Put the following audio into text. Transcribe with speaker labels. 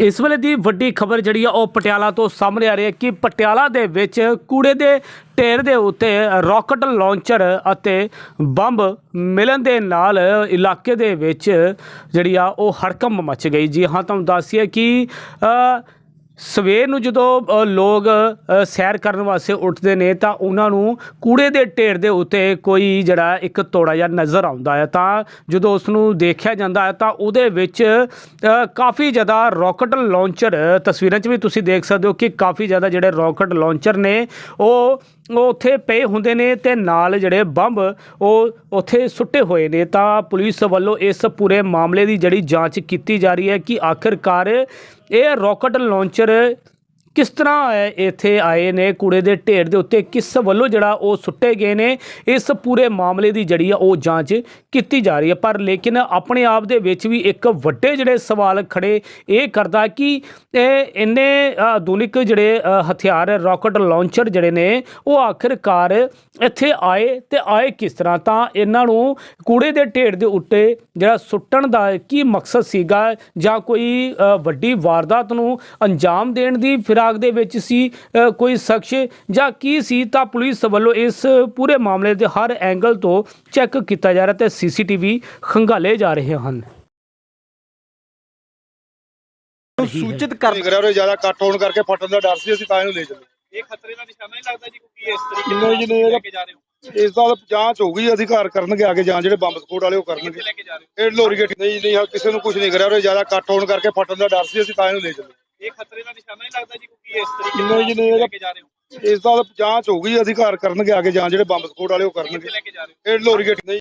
Speaker 1: ਇਸ ਵੇਲੇ ਦੀ ਵੱਡੀ ਖਬਰ ਜਿਹੜੀ ਆ, ਉਹ ਪਟਿਆਲਾ ਤੋਂ ਸਾਹਮਣੇ ਆ ਰਹੀ ਹੈ ਕਿ ਪਟਿਆਲਾ ਦੇ ਵਿੱਚ ਕੂੜੇ ਦੇ ਢੇਰ ਦੇ ਉੱਤੇ ਰਾਕਟ ਲਾਂਚਰ ਅਤੇ ਬੰਬ ਮਿਲਣ ਦੇ ਨਾਲ ਇਲਾਕੇ ਦੇ ਵਿੱਚ ਜਿਹੜੀ ਆ, ਉਹ ਹੜਕੰਪ ਮਚ ਗਈ। ਜੀ ਹਾਂ, ਤੁਹਾਨੂੰ ਦੱਸੀਏ ਕਿ ਸਵੇਰ ਨੂੰ ਜਦੋਂ ਲੋਕ ਸੈਰ ਕਰਨ ਵਾਸਤੇ ਉੱਠਦੇ ਨੇ ਤਾਂ ਉਹਨਾਂ ਨੂੰ ਕੂੜੇ ਦੇ ਢੇਰ ਦੇ ਉੱਤੇ ਕੋਈ ਜਿਹੜਾ ਇੱਕ ਤੋੜਾ ਜਿਹਾ ਨਜ਼ਰ ਆਉਂਦਾ ਹੈ। ਤਾਂ ਜਦੋਂ ਉਸ ਨੂੰ ਦੇਖਿਆ ਜਾਂਦਾ ਹੈ ਤਾਂ ਉਹਦੇ ਵਿੱਚ ਕਾਫੀ ਜ਼ਿਆਦਾ ਰਾਕਟ ਲਾਂਚਰ, ਤਸਵੀਰਾਂ 'ਚ ਵੀ ਤੁਸੀਂ ਦੇਖ ਸਕਦੇ ਹੋ ਕਿ ਕਾਫੀ ਜ਼ਿਆਦਾ ਜਿਹੜੇ ਰਾਕਟ ਲਾਂਚਰ ਨੇ, ਉਹ ਉਹ ਉੱਥੇ ਪਏ ਹੁੰਦੇ ਨੇ ਤੇ ਨਾਲ ਜਿਹੜੇ ਬੰਬ, ਉਹ ਉੱਥੇ ਸੁੱਟੇ ਹੋਏ ਨੇ। ਤਾਂ ਪੁਲਿਸ ਵੱਲੋਂ ਇਸ ਪੂਰੇ ਮਾਮਲੇ ਦੀ ਜਿਹੜੀ ਜਾਂਚ ਕੀਤੀ ਜਾ ਰਹੀ ਹੈ ਕਿ ਆਖਿਰਕਾਰ ਇਹ ਰਾਕਟ ਲਾਂਚਰ ਕਿਸ ਤਰ੍ਹਾਂ ਇੱਥੇ ਆਏ ਨੇ, ਕੂੜੇ ਦੇ ਢੇਰ ਦੇ ਉੱਤੇ ਕਿਸ ਵੱਲੋਂ ਜਿਹੜਾ ਉਹ ਸੁੱਟੇ ਗਏ ਨੇ, ਇਸ ਪੂਰੇ ਮਾਮਲੇ ਦੀ ਜਿਹੜੀ ਆ ਉਹ ਜਾਂਚ ਕੀਤੀ ਜਾ ਰਹੀ ਹੈ। ਪਰ ਲੇਕਿਨ ਆਪਣੇ ਆਪ ਦੇ ਵਿੱਚ ਵੀ ਇੱਕ ਵੱਡੇ ਜਿਹੜੇ ਸਵਾਲ ਖੜੇ ਇਹ ਕਰਦਾ ਕਿ ਇਹ ਇੰਨੇ ਆਧੁਨਿਕ ਜਿਹੜੇ ਹਥਿਆਰ ਰਾਕਟ ਲਾਂਚਰ ਜਿਹੜੇ ਨੇ, ਉਹ ਆਖਿਰਕਾਰ ਇੱਥੇ ਆਏ ਤੇ ਆਏ ਕਿਸ ਤਰ੍ਹਾਂ? ਤਾਂ ਇਹਨਾਂ ਨੂੰ ਕੂੜੇ ਦੇ ਢੇਰ ਦੇ ਉੱਤੇ ਜਿਹੜਾ ਸੁੱਟਣ ਦਾ ਕੀ ਮਕਸਦ ਸੀਗਾ ਜਾਂ ਕੋਈ ਵੱਡੀ ਵਾਰਦਾਤ ਨੂੰ ਅੰਜਾਮ ਦੇਣ ਦੀ ਫਿਰ ਫਿਰਾਕ ਦੇ ਵਿੱਚ ਸੀ ਕੋਈ ਸ਼ਖਸ ਜਾਂ ਕੀ ਸੀ ਤਾਂ ਪੁਲਿਸ ਵੱਲੋਂ ਇਸ ਪੂਰੇ ਮਾਮਲੇ ਦੇ ਹਰ ਐਂਗਲ ਤੋਂ ਚੈੱਕ ਕੀਤਾ ਜਾ ਰਿਹਾ ਤੇ ਸੀਸੀਟੀਵੀ ਖੰਗਾਲੇ ਜਾ ਰਹੇ ਹਨ।
Speaker 2: ਨੂੰ ਸੂਚਿਤ ਕਰ
Speaker 3: ਕਰਿਆ ਉਹ ਜ਼ਿਆਦਾ ਕੱਟ ਹੋਣ ਕਰਕੇ ਫਟਣ ਦਾ ਡਰ ਸੀ ਅਸੀਂ ਤਾਂ ਇਹਨੂੰ ਲੈ ਚੱਲੇ।
Speaker 4: ਇਹ ਖਤਰੇ ਦਾ ਨਿਸ਼ਾਨਾ ਨਹੀਂ ਲੱਗਦਾ ਜੀ ਕਿਉਂਕਿ ਇਸ ਤਰੀਕੇ
Speaker 3: ਜੀ, ਨਹੀਂ,
Speaker 4: ਲੈ ਕੇ ਜਾ ਰਹੇ ਹੋ।
Speaker 3: ਇਸ ਦਾ ਜਾਂਚ ਹੋਊਗੀ ਅਧਿਕਾਰ ਕਰਨਗੇ ਆਗੇ ਜਾਂ ਜਿਹੜੇ ਬੰਬ ਸਕੋਟ ਵਾਲੇ ਉਹ ਕਰਨਗੇ।
Speaker 4: ਰਹੇ
Speaker 3: ਇਹ ਲੋਰੀ ਗੇਟ ਨਹੀਂ ਨਹੀਂ ਹਾਂ, ਕਿਸੇ ਨੂੰ ਕੁਝ ਨਹੀਂ ਕਰਿਆ ਉਹ ਜ਼ਿਆਦਾ ਕੱਟ ਹੋਣ ਕਰਕੇ ਫਟਣ ਦਾ ਡਰ ਸੀ ਅਸੀਂ ਤਾਂ ਇਹਨੂੰ ਲੈ ਚੱਲੇ।
Speaker 4: ਹੋ ਇਹ ਖਤਰੇ ਦਾ ਨਿਸ਼ਾਨਾ ਨਹੀਂ ਲੱਗਦਾ ਜੀ ਕਿਉਂਕਿ ਇਸ ਤਰੀਕੇ
Speaker 3: ਨਹੀਂ ਜੀ, ਨਹੀਂ,
Speaker 4: ਲੈ
Speaker 3: ਇਹਦਾ-
Speaker 4: ਕੇ ਜਾ ਰਹੇ ਹੋ?
Speaker 3: ਇਸ ਦਾ ਜਾਂਚ ਹੋਊਗੀ ਅਧਿਕਾਰ ਕਰਨਗੇ ਆਗੇ ਜਾਂ ਜਿਹੜੇ ਬੰਬ ਸਕੋਟ ਵਾਲੇ ਉਹ ਕਰਨਗੇ।
Speaker 4: ਲੈ ਕੇ ਜਾ ਰਹੇ ਹੋ?
Speaker 3: ਇਹ ਲੋਰੀ ਗੇਟ ਨਹੀਂ